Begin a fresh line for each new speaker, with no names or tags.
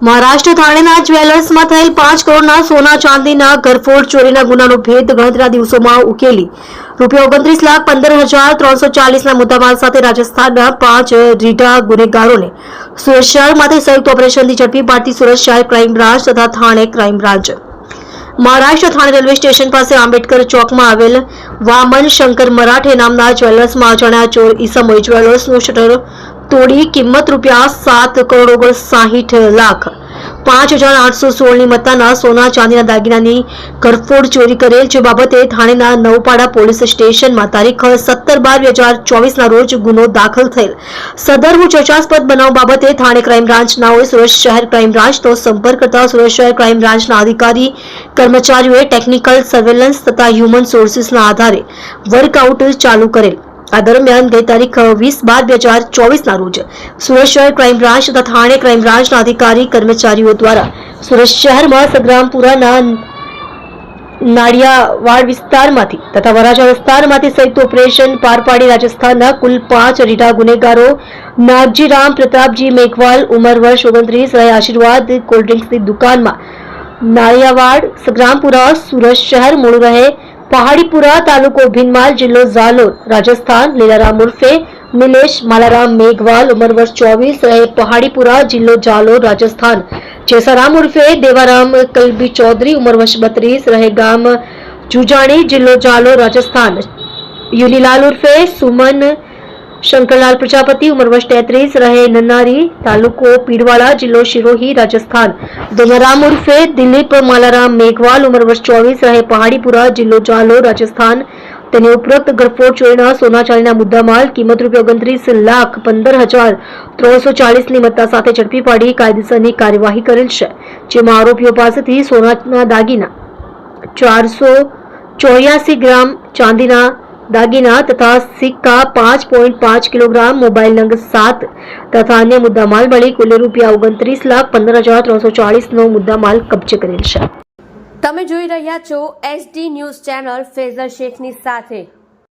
મહારાષ્ટ્ર થાણેના જ્વેલર્સમાં થયેલ પાંચ કરોડના સોના ચાંદીના ઘરફોડ ચોરીના ગુનાનો ભેદ ગણતરીના દિવસોમાં ઉકેલી. રૂપિયા ઓગણત્રીસ લાખ પંદર હજાર ત્રણસો ચાલીસના મુદ્દામાલ સાથે રાજસ્થાનના પાંચ રીઢા ગુનેગારોને સુરત સંયુક્ત ઓપરેશનથી ઝડપી પાડતી સુરત શહેર ક્રાઇમ બ્રાન્ચ તથા Thane crime branch. Maharashtra Thane railway station પાસે આંબેડકર ચોકમાં આવેલ વામન શંકર મરાઠે નામના જ્વેલર્સમાં અજાણ્યા ચોર ઈસમોએ જ્વેલર્સનું શટર તોડી કિંમત રૂપિયા સાત કરોડ ઓગણસાહીઠ લાખ. પાંચ હજાર આઠસો સોળની મત્તાના સોના ચાંદીના દાગીનાની ઘરફોડ ચોરી કરેલ, જે બાબતે થાણેના નવપાડા પોલીસ સ્ટેશનમાં તારીખ સત્તર બાર બે હજાર ચોવીસના રોજ ગુનો દાખલ થયેલ. સદર્વ ચર્ચાસ્પદ બનાવ બાબતે થાણે ક્રાઇમ બ્રાન્ચનાઓએ સુરત શહેર ક્રાઇમ બ્રાન્ચનો સંપર્ક કરતા સુરત શહેર ક્રાઇમ બ્રાન્ચના અધિકારી, કર્મચારીઓએ ટેકનિકલ સર્વેલન્સ તથા હ્યુમન સોર્સિસના આધારે વર્કઆઉટ ચાલુ કરેલ. આ દરમિયાન ગઈ તારીખ વીસ બાર બે હજાર ચોવીસના રોજ સુરત શહેર ક્રાઇમ બ્રાન્ચ તથા થાણે ક્રાઇમ બ્રાન્ચના અધિકારી, કર્મચારીઓ દ્વારા સુરત શહેરમાં સગ્રામપુરાના નાડિયાવાડ વિસ્તારમાંથી તથા વરાછા વિસ્તારમાંથી સંયુક્ત ઓપરેશન પાર પાડી રાજસ્થાનના કુલ પાંચ રીઢા ગુનેગારો નાગજીરામ પ્રતાપજી મેઘવાલ, ઉંમર વર્ષ ઓગણત્રીસ અને આશીર્વાદ કોલ્ડ ડ્રિંક્સની દુકાનમાં નાળિયાવાડ સંગ્રામપુરા, સુરત શહેર મૂળ રહે પહાડીપુરા તાલુકો ભીનમાલ જિલ્લો ઝાલોર રાજસ્થાન લીલારામ ઉર્ફે નિલેશ માલારામ મેઘવાલ ઉંમર વર્ષ ચોવીસ રહે પહાડીપુરા જિલ્લો જાલોર રાજસ્થાન જેસારામ ઉર્ફે દેવારામ કલબી ચૌધરી ઉંમર વર્ષ બત્રીસ રહે ગામ જુજાણી જિલ્લો જાલોર રાજસ્થાન યુનીલાલ ઉર્ફે સુમન શંકરલાલ પ્રજાપતિ, ઉંમર વર્ષ તેત્રીસ, રહે નન્નારી, તાલુકો પીડવાળા જિલ્લો શિરોહી, રાજસ્થાન. દોનારામ ઉર્ફે દિલીપ માલારામ મેઘવાલ, ઉંમર વર્ષ ચોવીસ, રહે પહાડીપુરા, જિલ્લો જાલો રાજસ્થાન. તેને ઉપરોક્ત ગરફોડ ચોરીના સોના ચાંદીના મુદ્દામાલ, કિંમત રૂપિયા ઓગણત્રીસ લાખ પંદર હજાર ત્રણસો ચાલીસની મત્તા સાથે ઝડપી પાડી કાયદેસરની કાર્યવાહી કરેલ છે, જેમાં આરોપીઓ પાસેથી સોનાના દાગીના ચારસો ચોર્યાસી ગ્રામ ચાંદીના દાગીના તથા સિક્કા પાંચ પોઈન્ટ પાંચ કિલોગ્રામ મોબાઈલ નંગ સાત તથા અન્ય મુદ્દામાલ મળી કુલ રૂપિયા ઓગણત્રીસ લાખ પંદર હજાર ત્રણસો ચાળીસનો મુદ્દામાલ કબજે કરેલ છે
તમે જોઈ રહ્યા છો એસડી ન્યૂઝ ચેનલ ફેઝર શેખની સાથે.